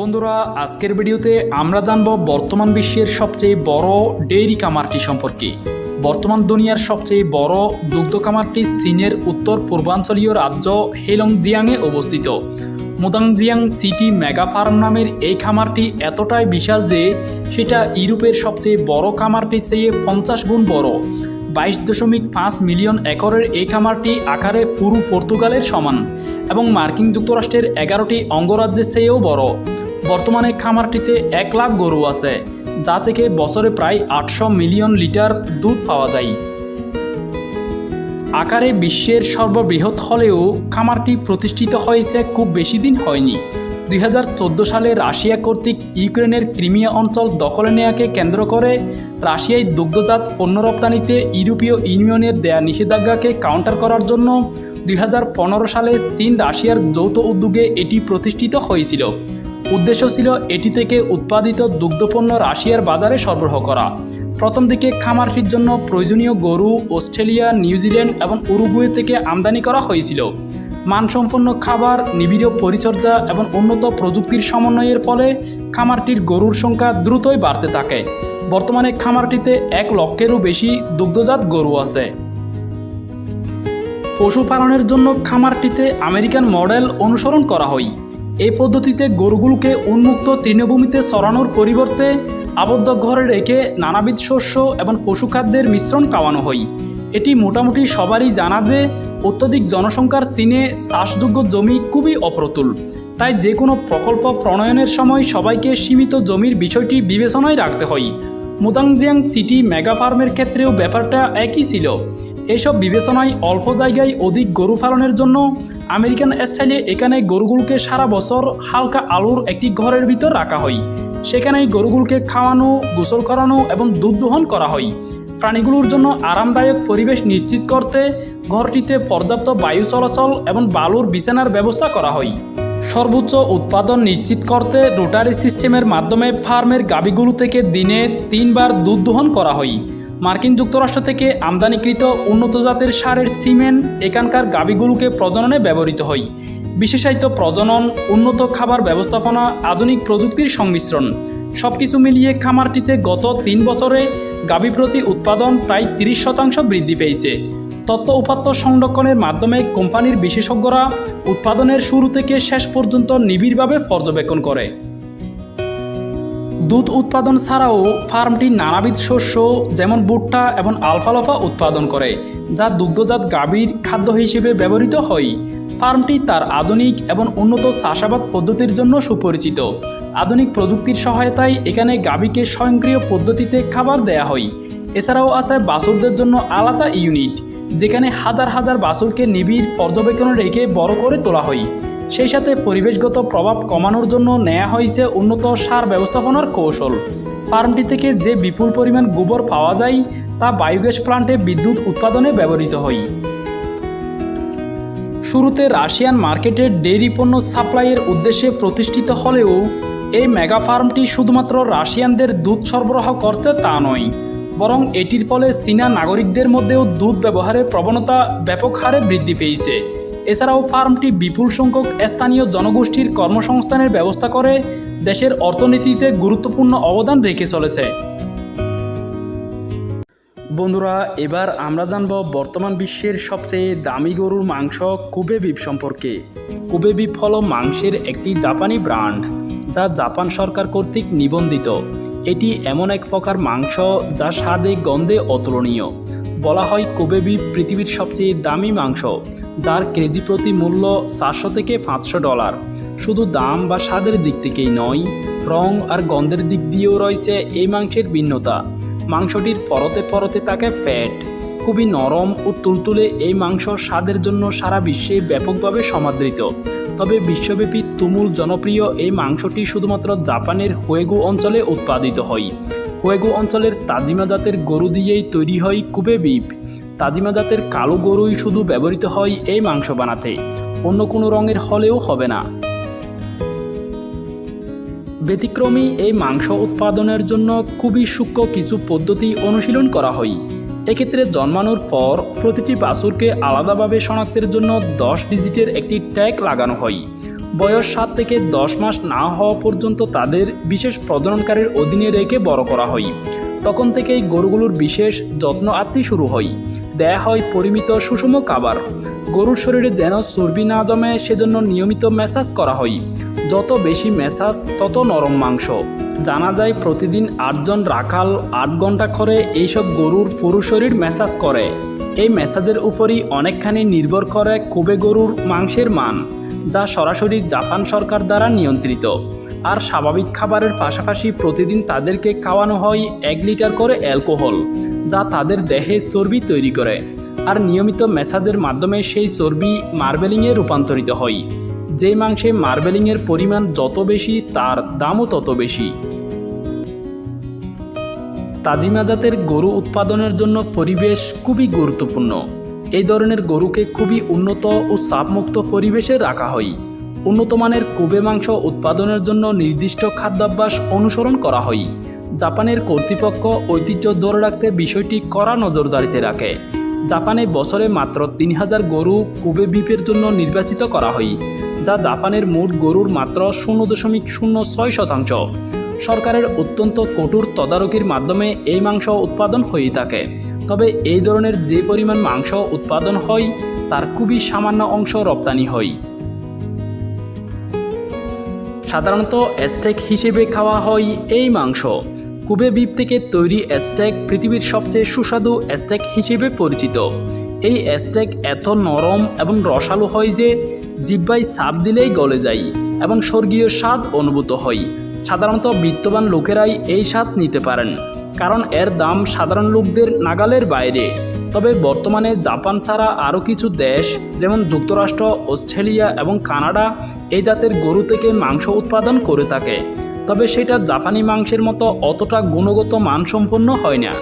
বন্ধুরা, আজকের ভিডিওতে আমরা জানব বর্তমান বিশ্বের সবচেয়ে বড় ডেইরি কামারটি সম্পর্কে। বর্তমান দুনিয়ার সবচেয়ে বড় দুগ্ধ কামারটি চীনের উত্তর পূর্বাঞ্চলীয় রাজ্য হেলংজিয়াংয়ে অবস্থিত। মুদাংজিয়াং সিটি মেগা ফার্ম নামের এই খামারটি এতটাই বিশাল যে, সেটা ইউরোপের সবচেয়ে বড় খামারটির চেয়ে পঞ্চাশ গুণ বড়। বাইশ দশমিক পাঁচ মিলিয়ন একরের এই খামারটি আকারে পুরু পর্তুগালের সমান এবং মার্কিন যুক্তরাষ্ট্রের এগারোটি অঙ্গরাজ্যের চেয়েও বড়। বর্তমানে খামারটিতে এক লাখ গরু আছে, যা থেকে বছরে প্রায় আটশো মিলিয়ন লিটার দুধ পাওয়া যায়। আকারে বিশ্বের সর্ববৃহৎ হলেও খামারটি প্রতিষ্ঠিত হয়েছে খুব বেশি দিন হয়নি। দুই হাজার চোদ্দ সালে রাশিয়া কর্তৃক ইউক্রেনের ক্রিমিয়া অঞ্চল দখলে নেয়াকে কেন্দ্র করে রাশিয়ায় দুগ্ধজাত পণ্য রপ্তানিতে ইউরোপীয় ইউনিয়নের দেয়া নিষেধাজ্ঞাকে কাউন্টার করার জন্য দুই হাজার পনেরো সালে চীন রাশিয়ার যৌথ উদ্যোগে এটি প্রতিষ্ঠিত হয়েছিল। উদ্দেশ্য ছিল এটি থেকে উৎপাদিত দুগ্ধপণ্য রাশিয়ার বাজারে সরবরাহ করা। প্রথম দিকে খামারটির জন্য প্রয়োজনীয় গরু, অস্ট্রেলিয়া, নিউজিল্যান্ড এবং উরুগুয়ে থেকে আমদানি করা হয়েছিল। মানসম্পন্ন খাবার, নিবিড় পরিচর্যা এবং উন্নত প্রযুক্তির সমন্বয়ের ফলে খামারটির গরুর সংখ্যা দ্রুতই বাড়তে থাকে। বর্তমানে খামারটিতে এক লক্ষেরও বেশি দুগ্ধজাত গরু আছে। পশুপালনের জন্য খামারটিতে আমেরিকান মডেল অনুসরণ করা হয়। এই পদ্ধতিতে গরুগুলোকে উন্মুক্ত তৃণভূমিতে চড়ানোর পরিবর্তে আবদ্ধ ঘরে রেখে নানাবিধ শস্য এবং পশুখাদ্যের মিশ্রণ খাওয়ানো হয়। এটি মোটামুটি সবারই জানা যে অত্যধিক জনসংখ্যার চীনে চাষযোগ্য জমি খুবই অপ্রতুল। তাই যে কোনো প্রকল্প প্রণয়নের সময় সবাইকে সীমিত জমির বিষয়টি বিবেচনায় রাখতে হয়। মুদাংজিয়াং সিটি মেগা ফার্মের ক্ষেত্রেও ব্যাপারটা একই ছিল। এইসব বিবেচনায় অল্প জায়গায় অধিক গরু পালনের জন্য আমেরিকান স্টাইলে এখানে গরুগুলোকে সারা বছর হালকা আলুর একটি ঘরের ভিতর রাখা হয়। সেখানেই গরুগুলোকে খাওয়ানো, গোসল করানো এবং দুধ দোহন করা হয়। প্রাণীগুলোর জন্য আরামদায়ক পরিবেশ নিশ্চিত করতে ঘরটিতে পর্যাপ্ত বায়ু চলাচল এবং বালুর বিছানার ব্যবস্থা করা হয়। সর্বোচ্চ উৎপাদন নিশ্চিত করতে রোটারি সিস্টেমের মাধ্যমে ফার্মের গাভীগুলো থেকে দিনে তিনবার দুধ দোহন করা হয়। মার্কিন যুক্তরাষ্ট্র থেকে আমদানিকৃত উন্নত জাতের সারের সিমেন্ট এখানকার গাভীগুলোকে প্রজননে ব্যবহৃত হয়। বিশেষায়িত প্রজনন, উন্নত খাবার ব্যবস্থাপনা, আধুনিক প্রযুক্তির সংমিশ্রণ, সবকিছু মিলিয়ে খামারটিতে গত তিন বছরে গাভী প্রতি উৎপাদন প্রায় তিরিশ শতাংশ বৃদ্ধি পেয়েছে। তথ্য উপাত্ত সংরক্ষণের মাধ্যমে কোম্পানির বিশেষজ্ঞরা উৎপাদনের শুরু থেকে শেষ পর্যন্ত নিবিড়ভাবে পর্যবেক্ষণ করে। দুধ উৎপাদন ছাড়াও ফার্মটি নানাবিধ শস্য, যেমন ভুট্টা এবং আলফালফা উৎপাদন করে, যা দুগ্ধজাত গাভীর খাদ্য হিসেবে ব্যবহৃত হয়। ফার্মটি তার আধুনিক এবং উন্নত চাষাবাদ পদ্ধতির জন্য সুপরিচিত। আধুনিক প্রযুক্তির সহায়তায় এখানে গাভীকে স্বয়ংক্রিয় পদ্ধতিতে খাবার দেয়া হয়। এছাড়াও আছে বাছুরদের জন্য আলাদা ইউনিট, যেখানে হাজার হাজার বাছুরকে নিবিড় পর্যবেক্ষণে রেখে বড় করে তোলা হয়। সেই সাথে পরিবেশগত প্রভাব কমানোর জন্য নেওয়া হয়েছে উন্নত সার ব্যবস্থাপনার কৌশল। ফার্মটি থেকে যে বিপুল পরিমাণ গোবর পাওয়া যায়, তা বায়োগ্যাস প্লান্টে বিদ্যুৎ উৎপাদনে ব্যবহৃত হয়। শুরুতে রাশিয়ান মার্কেটে ডেইরি পণ্য সাপ্লাইয়ের উদ্দেশ্যে প্রতিষ্ঠিত হলেও, এই মেগা ফার্মটি শুধুমাত্র রাশিয়ানদের দুধ সরবরাহ করতে তা নয়, বরং এটির ফলে চীনা নাগরিকদের মধ্যেও দুধ ব্যবহারের প্রবণতা ব্যাপক হারে বৃদ্ধি পেয়েছে। এছাড়াও ফার্মটি বিপুল সংখ্যক স্থানীয় জনগোষ্ঠীর কর্মসংস্থানের ব্যবস্থা করে দেশের অর্থনীতিতে গুরুত্বপূর্ণ অবদান রেখে চলেছে। বন্ধুরা, এবার আমরা জানব বর্তমান বিশ্বের সবচেয়ে দামি গরুর মাংস কুবে বিপ সম্পর্কে। কুবে বিপ হল মাংসের একটি জাপানি ব্র্যান্ড, যা জাপান সরকার কর্তৃক নিবন্ধিত। এটি এমন এক প্রকার মাংস, যা স্বাদে, গন্ধে অতুলনীয়। বলা হয় কোবে বিপ পৃথিবীর সবচেয়ে দামি মাংস, যার কেজি প্রতি মূল্য চারশো থেকে পাঁচশো ডলার। শুধু দাম বা স্বাদের দিক থেকেই নয়, রং আর গন্ধের দিক দিয়েও রয়েছে এই মাংসের ভিন্নতা। মাংসটির ফরতে ফরতে থাকে ফ্যাট, খুবই নরম ও তুলতুলে এই মাংস স্বাদের জন্য সারা বিশ্বে ব্যাপকভাবে সমাদৃত। তবে বিশ্বব্যাপী তুমুল জনপ্রিয় এই মাংসটি শুধুমাত্র জাপানের হুয়েগু অঞ্চলে উৎপাদিত হয়। হুয়েগু অঞ্চলের তাজিমা জাতের গরু দিয়েই তৈরি হয় কুবে বিপ তাজিমা জাতের কালো গরুই শুধু ব্যবহৃত হয় এই মাংস বানাতে। অন্য কোনো রঙের হলেও হবে না। ব্যতিক্রমী এই মাংস উৎপাদনের জন্য খুবই সূক্ষ্ম কিছু পদ্ধতি অনুশীলন করা হয়। এক্ষেত্রে জন্মানোর পর প্রতিটি বাছুরকে আলাদাভাবে শনাক্তের জন্য দশ ডিজিটের একটি ট্যাগ লাগানো হয়। বয়স সাত থেকে দশ মাস না হওয়া পর্যন্ত তাদের বিশেষ প্রজননকারীর অধীনে রেখে বড় করা হয়। তখন থেকেই গরুগুলোর বিশেষ যত্ন আত্মি শুরু হয়। দেয়া হয় পরিমিত সুষম খাবার। গরুর শরীরে যেন চর্বি না জমে সেজন্য নিয়মিত ম্যাসাজ করা হয়। যত বেশি ম্যাসাজ, তত নরম মাংস। জানা যায় প্রতিদিন আটজন রাখাল আট ঘণ্টা করে এইসব গরুর পুরু শরীর ম্যাসাজ করে। এই ম্যাসাজের উপরই অনেকখানি নির্ভর করে কোবে গরুর মাংসের মান। যা সরাসরি জাপান সরকার দ্বারা নিয়ন্ত্রিত। আর স্বাভাবিক খাবারের পাশাপাশি প্রতিদিন তাদেরকে খাওয়ানো হয় এক লিটার করে অ্যালকোহল, যা তাদের দেহে চর্বি তৈরি করে। আর নিয়মিত ম্যাসাজের মাধ্যমে সেই চর্বি মার্বেলিংয়ে রূপান্তরিত হয়। যে মাংসে মার্বেলিংয়ের পরিমাণ যত বেশি, তার দামও তত বেশি। তাজিমা জাতের গরু উৎপাদনের জন্য পরিবেশ খুবই গুরুত্বপূর্ণ। এই ধরনের গরুকে খুবই উন্নত ও চাপমুক্ত পরিবেশে রাখা হয়। উন্নত মানের কোবে মাংস উৎপাদনের জন্য নির্দিষ্ট খাদ্যাভ্যাস অনুসরণ করা হয়। জাপানের কর্তৃপক্ষ ঐতিহ্য ধরে রাখতে বিষয়টি কড়া নজরদারিতে রাখে। জাপানে বছরে মাত্র তিন হাজার গরু কোবে বিপের জন্য নির্বাচিত করা হয়, যা জাপানের মোট গরুর মাত্র শূন্য দশমিক শূন্য ছয় শতাংশ। সরকারের অত্যন্ত কঠোর তদারকির মাধ্যমে এই মাংস উৎপাদন হয়ে থাকে। তবে এই ধরনের যে পরিমাণ মাংস উৎপাদন হয়, তার খুবই সামান্য অংশ রপ্তানি হয়। সাধারণত স্টেক হিসেবে খাওয়া হয় এই মাংস। কুবে বিপ থেকে তৈরি স্টেক পৃথিবীর সবচেয়ে সুস্বাদু স্টেক হিসেবে পরিচিত। এই স্টেক এত নরম এবং রসালো হয় যে জিব্বাই সাপ দিলেই গলে যায় এবং স্বর্গীয় স্বাদ অনুভূত হয়। সাধারণত বিত্তবান লোকেরাই এই স্বাদ নিতে পারেন। কারণ এর দাম সাধারণ লোকদের নাগালের বাইরে। তবে বর্তমানে জাপান ছাড়া আরও কিছু দেশ, যেমন যুক্তরাষ্ট্র, অস্ট্রেলিয়া এবং কানাডা, এই জাতের গরু থেকে মাংস উৎপাদন করে থাকে। তবে সেটা জাপানি মাংসের মতো অতটা গুণগত মানসম্পন্ন হয় না।